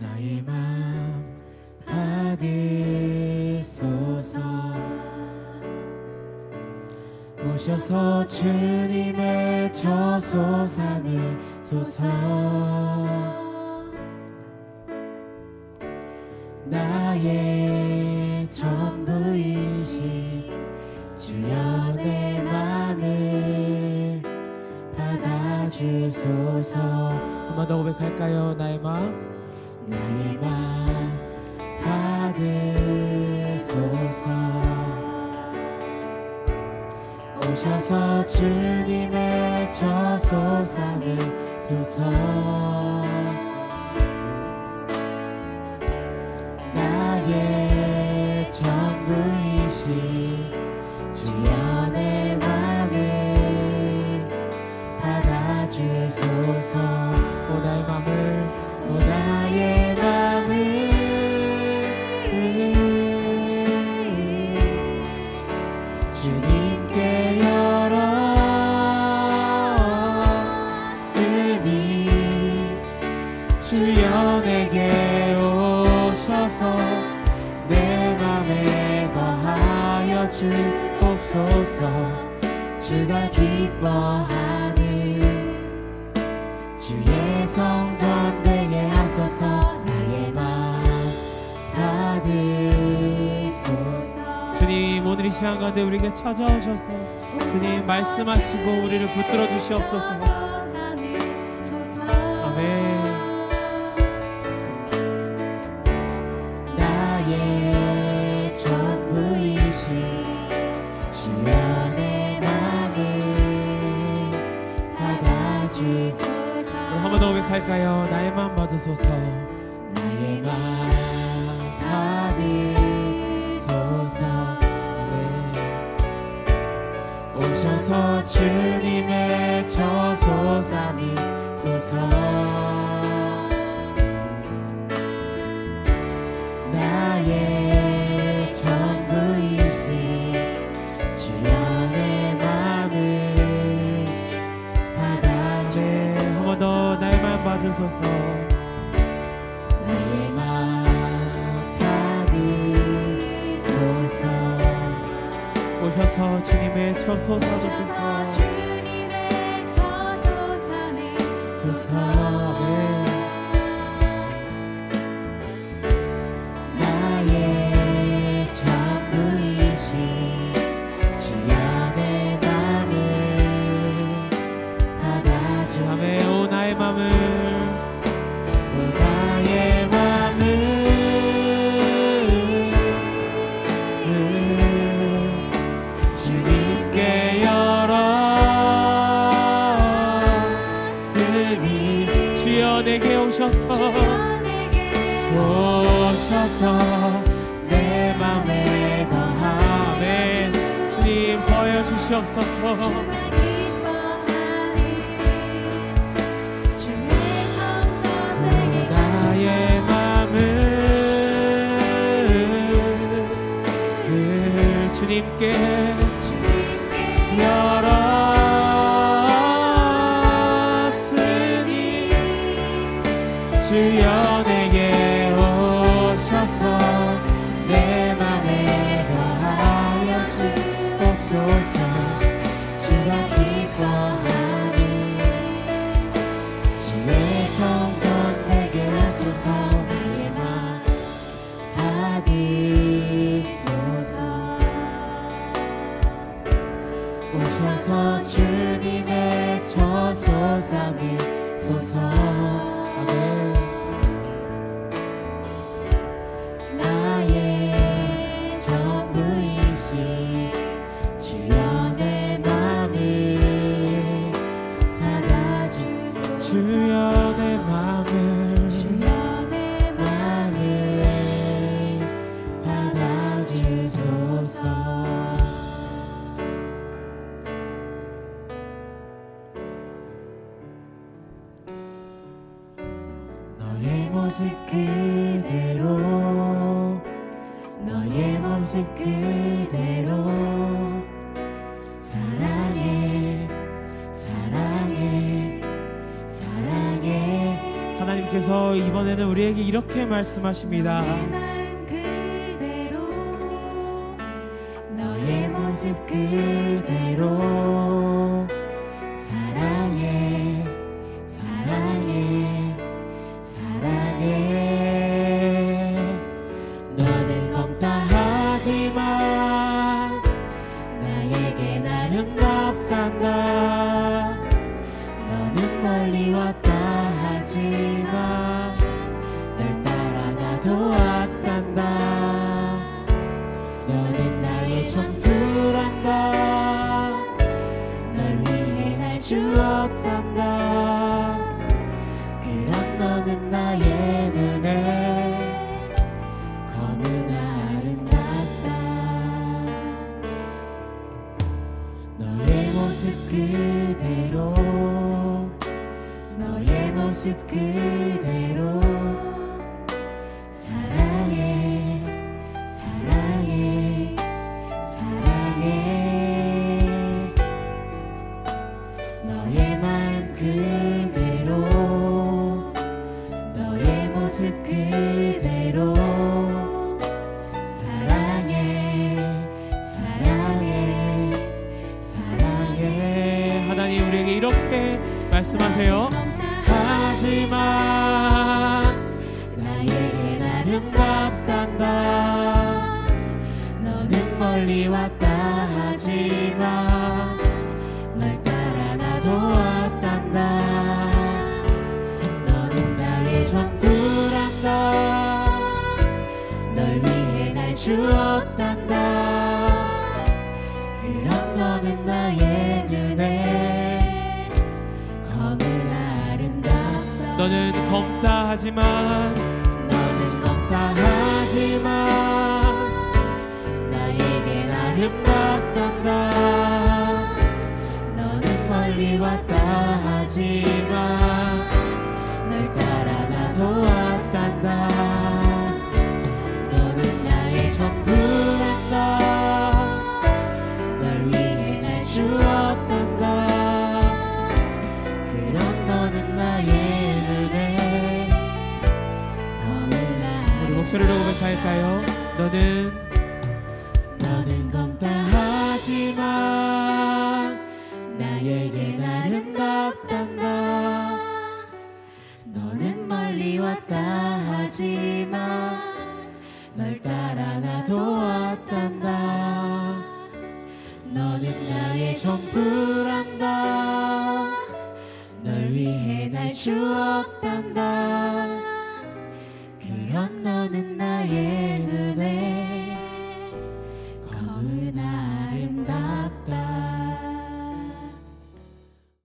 나의 맘 받으소서. 오셔서 주님의 저소 삼으소서. 나의 전부이신 주여 내 맘을 받아주소서. 한 번 더 고백할까요? 나의 마음 나의 마음 받으소서. 오셔서 주님의 저소 삼으소서. 나의 전부이신 내 맘을 받아주소서. 오 나의 맘을 오 나의 주옵소서. 주가 기뻐하는 주의 주님 오늘 이 시간 가운데 우리에게 찾아오셔서 주님 말씀하시고 우리를 붙들어 주시옵소서. 아멘. 나의 전부이신 주여 내 맘을 받아주소서. 한번 더 고백할까요? 나의 마음 받으소서 오셔서. 주님의 저소 삼으소서. 나의 전부이신 내 맘을 받아주소서 한 번 더 나의 마음 받으소서 주님의 처소 삼으소서 내게 오셔서 오셔서 내 맘에 거하네. 주님 거여 주시옵소서. 주가 기뻐하는 주의 성전 내게 나의 맘을 주님께 주님께 주여 내게 오셔서. 내 맘에 거하여 주옵소서. 주가 기뻐하는 주의 성전 내게 하소서. 나의 맘 받으소서. 오셔서 주님의 저소 삼으소서. 아멘 너의 모습 그대로 너의 모습 그대로. 사랑해 사랑해 사랑해. 하나님께서 이번에는 우리에게 이렇게 말씀하십니다. 내 그대로 너의 모습 그대로 말씀하세요. 하지만 나에겐 아름답단다. 너는 멀리 왔다 하지만 너는 검다 하지만 너는 검다 하지만 나에겐 아름답단다. 너는 멀리 왔다 하지만 널 따라 나도 왔단다. 너는 나의 전부란다. 널 위해 날주 목소리로 고백할까요? 너는 너는 검다 하지만 나에겐 아름답단다. 너는 멀리 왔다 하지만 널 따라 나도 왔단다. 너는 나의 전부란다. 널 위해 날 주었단다